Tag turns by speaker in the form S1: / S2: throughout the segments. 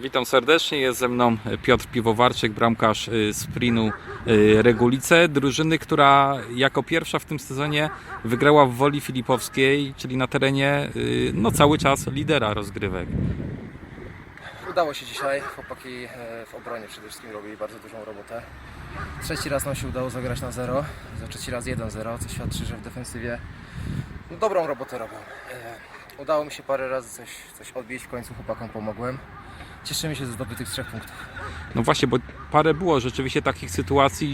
S1: Witam serdecznie, jest ze mną Piotr Piwowarczyk, bramkarz y, Sprinu y, Regulice, drużyny, która jako pierwsza w tym sezonie wygrała w Woli Filipowskiej, czyli na terenie y, no, cały czas lidera rozgrywek.
S2: Udało się dzisiaj. Chłopaki e, w obronie przede wszystkim robili bardzo dużą robotę. Trzeci raz nam się udało zagrać na zero. Za trzeci raz 1-0, co świadczy, że w defensywie no, dobrą robotę robią. E, Udało mi się parę razy coś, coś odbić, w końcu chłopakom pomogłem. Cieszymy się ze zdobytych trzech punktów.
S1: No właśnie, bo parę było rzeczywiście takich sytuacji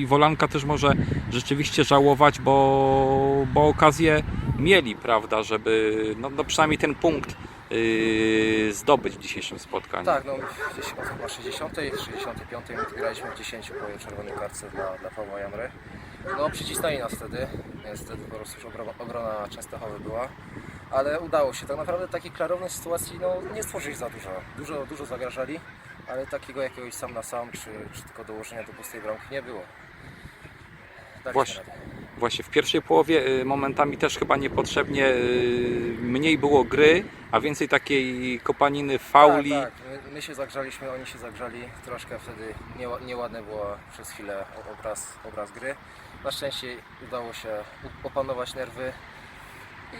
S1: i Wolanka też może rzeczywiście żałować, bo, bo okazję mieli, prawda, żeby no, no przynajmniej ten punkt y, zdobyć w dzisiejszym spotkaniu.
S2: Tak, no gdzieś o chyba 60, 65 minuty graliśmy w 10 po czerwonej kartce dla, dla Pawła Jamry. No przycisnęli nas wtedy, niestety po prostu już obrona, obrona Częstochowy była. Ale udało się, tak naprawdę takiej klarownej sytuacji no, nie stworzyli za dużo. Dużo, dużo zagrażali, ale takiego jakiegoś sam na sam, czy, czy tylko dołożenia do pustej bramki nie było. Daliśmy
S1: Właśnie.
S2: radę.
S1: Właśnie w pierwszej połowie y, momentami też chyba niepotrzebnie y, mniej było gry, a więcej takiej kopaniny, fauli.
S2: Tak, tak. My, my się zagrzaliśmy, oni się zagrzali. Troszkę wtedy nieła- nieładny był przez chwilę o- obraz, obraz gry. Na szczęście udało się u- opanować nerwy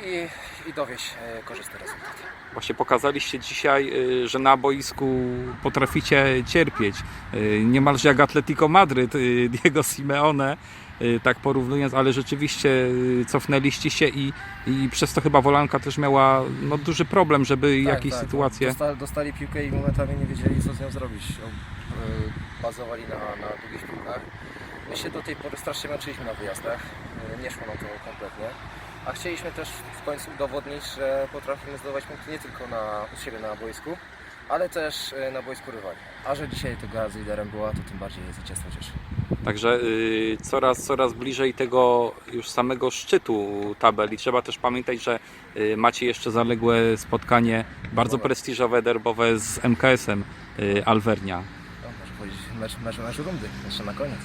S2: i, i dowieść e, korzystny rezultat.
S1: Właśnie pokazaliście dzisiaj, y, że na boisku potraficie cierpieć. Y, Niemalże jak Atletico Madryt, Diego Simeone, tak porównując, ale rzeczywiście cofnęliście się i, i przez to chyba Wolanka też miała no, duży problem, żeby jakieś
S2: tak,
S1: sytuacje...
S2: Dosta, dostali piłkę i momentami nie wiedzieli co z nią zrobić. E, Bazowali na, na długich piłkach. My się do tej pory strasznie męczyliśmy na wyjazdach. E, Nie szło nam to kompletnie. A chcieliśmy też w końcu udowodnić, że potrafimy zdobywać punkty nie tylko na, u siebie na boisku, ale też e, na boisku rywali. A że dzisiaj tego razu liderem była, to tym bardziej zwycięstwo cieszy.
S1: Także y, coraz, coraz bliżej tego już samego szczytu tabeli. Trzeba też pamiętać, że y, macie jeszcze zaległe spotkanie bardzo prestiżowe, derbowe z MKS-em y, Alvernia.
S2: No, można powiedzieć mecz, mecz, mecz rundy, jeszcze na koniec.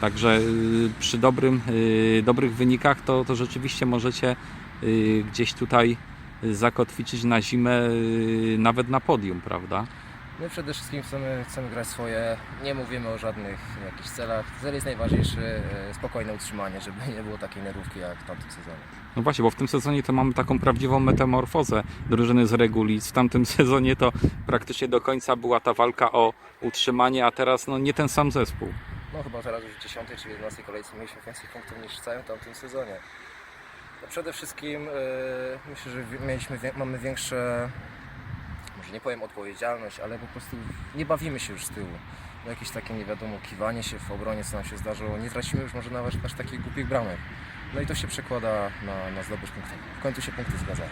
S1: Także y, przy dobrym, y, dobrych wynikach to, to rzeczywiście możecie y, gdzieś tutaj zakotwiczyć na zimę nawet na podium, prawda?
S2: My przede wszystkim chcemy, chcemy grać swoje, nie mówimy o żadnych jakichś celach. Cel jest najważniejszy, spokojne utrzymanie, żeby nie było takiej nerwówki jak w tamtym sezonie.
S1: No właśnie, bo w tym sezonie to mamy taką prawdziwą metamorfozę drużyny z Regulic. W tamtym sezonie to praktycznie do końca była ta walka o utrzymanie, a teraz no nie ten sam zespół.
S2: No chyba teraz już w 10 czy 11 kolejce mieliśmy więcej punktów niż w całym tamtym sezonie. No przede wszystkim e, myślę, że mieliśmy, mamy większe, może nie powiem odpowiedzialność, ale po prostu nie bawimy się już z tyłu. No jakieś takie nie wiadomo, kiwanie się w obronie, co nam się zdarzyło. Nie tracimy już może nawet aż takich głupich bramek. No i to się przekłada na, na punktów. W końcu się punkty zgadzają.